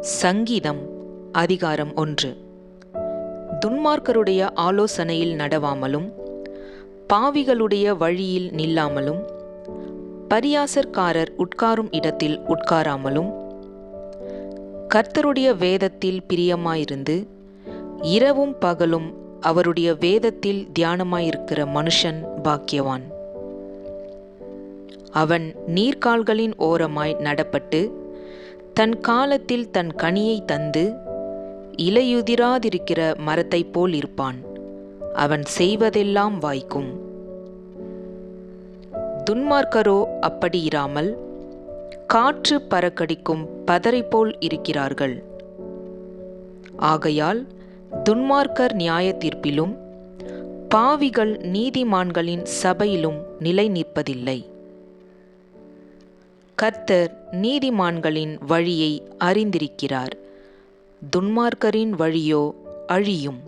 சங்கீதம் அதிகாரம் ஒன்று. துன்மார்க்கருடைய ஆலோசனையில் நடவாமலும் பாவிகளுடைய வழியில் நில்லாமலும் பரியாசற்காரர் உட்காரும் இடத்தில் உட்காராமலும் கர்த்தருடைய வேதத்தில் பிரியமாயிருந்து இரவும் பகலும் அவருடைய வேதத்தில் தியானமாயிருக்கிற மனுஷன் பாக்கியவான். அவன் நீர்க்கால்களின் ஓரமாய் நடப்பட்டு தன் காலத்தில் தன் கனியை தந்து இலையுதிராதிருக்கிற மரத்தைப் போல் இருப்பான். அவன் செய்வதெல்லாம் வாய்க்கும். துன்மார்க்கரோ அப்படி இராமல் காற்று பறக்கடிக்கும் பதரை போல் இருக்கிறார்கள். ஆகையால் துன்மார்க்கர் நியாய தீர்ப்பிலும் பாவிகள் நீதிமான்களின் சபையிலும் நிலை நிற்பதில்லை கர்த்தர் நீதிமான்களின் வழியை அறிந்திருக்கிறார். துன்மார்க்கரின் வழியோ அழியும்.